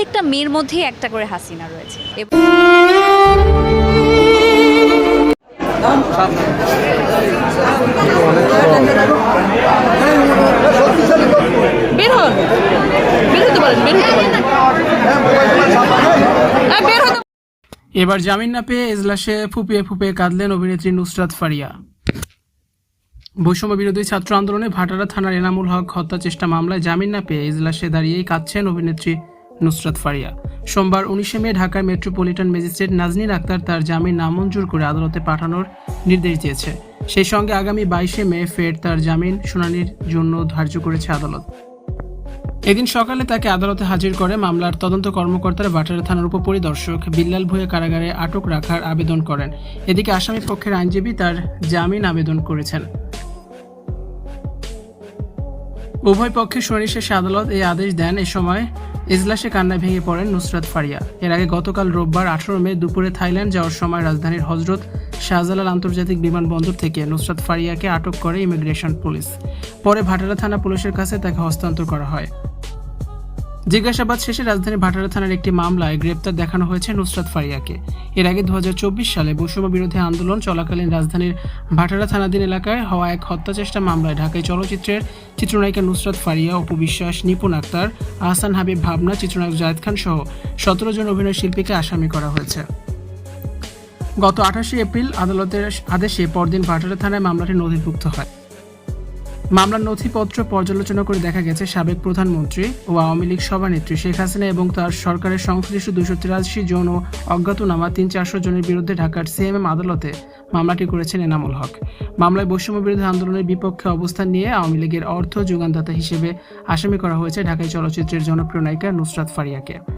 প্রত্যেকটা মেয়ের মধ্যেই একটা করে হাসিনা রয়েছে। এবার জামিন না পেয়ে এজলাসে ফুপিয়ে ফুপিয়ে কাঁদলেন অভিনেত্রী নুসরাত ফারিয়া। বৈষম্য বিরোধী ছাত্র আন্দোলনে ভাটারা থানার এনামুল হক হত্যা চেষ্টা মামলায় জামিন না পেয়ে এজলাসে দাঁড়িয়েই কাঁদছেন অভিনেত্রী নুসরাত ফারিয়া। সোমবার উনিশে মে ঢাকার মেট্রোপলিটন ম্যাজিস্ট্রেট নাজনীন আক্তার তার জামিন নামঞ্জুর করে আদালতে পাঠানোর নির্দেশ দিয়েছে। সেই সঙ্গে আগামী বাইশে মে ফের তার জামিন শুনানির জন্য ধার্য করেছে আদালত। এদিন সকালে তাকে আদালতে হাজির করে মামলার তদন্ত কর্মকর্তারা বাটারা থানার উপপরিদর্শক বিল্লাল ভুঁইয়া কারাগারে আটক রাখার আবেদন করেন। এদিকে আসামি পক্ষের আইনজীবী তার জামিন আবেদন করেছেন। উভয় পক্ষের শুনানি শেষে আদালত এই আদেশ দেন এ সময় এজলাসে কান্নায় ভেঙে পড়েন নুসরাত ফারিয়া। এর আগে গতকাল রোববার আঠারো মে দুপুরে থাইল্যান্ড যাওয়ার সময় রাজধানীর হজরত শাহজালাল আন্তর্জাতিক বিমানবন্দর থেকে নুসরাত ফারিয়াকে আটক করে ইমিগ্রেশন পুলিশ। পরে ভাটারা থানা পুলিশের কাছে তাকে হস্তান্তর করা হয়। জিজ্ঞাসাবাদ শেষে রাজধানী ভাটারা থানার একটি মামলায় গ্রেপ্তার দেখানো হয়েছে নুসরাত ফারিয়াকে। এর আগে দু হাজার চব্বিশ সালে বৈষম্য বিরোধী আন্দোলন চলাকালীন রাজধানীর ভাটারা থানাধীন এলাকায় হওয়া এক হত্যা চেষ্টা মামলায় ঢাকায় চলচ্চিত্রের চিত্রনায়িকা নুসরাত ফারিয়া অপু বিশ্বাস নিপুণ আক্তার, আহসান হাবিব ভাবনা, চিত্রনায়ক জায়েদ খান সহ সতেরো জন অভিনয় শিল্পীকে আসামি করা হয়েছে। গত আঠাশে এপ্রিল আদালতের আদেশে পরদিন ভাটারা থানায় মামলাটি নথিভুক্ত হয়। মামলার নথিপত্র পর্যালোচনা করে দেখা গেছে সাবেক প্রধানমন্ত্রী ও আওয়ামী লীগ সভানেত্রী শেখ হাসিনা এবং তার সরকারের সংশ্লিষ্ট দুশো তিরাশি জন ও অজ্ঞাতনামা তিন চারশো জনের বিরুদ্ধে ঢাকার সিএমএম আদালতে মামলাটি করেছেন এনামুল হক। মামলায় বৈষম্য বিরোধী আন্দোলনের বিপক্ষে অবস্থান নিয়ে আওয়ামী লীগের অর্থ যোগানদাতা হিসেবে আসামি করা হয়েছে ঢাকায় চলচ্চিত্রের জনপ্রিয় নায়িকা নুসরাত ফারিয়াকে।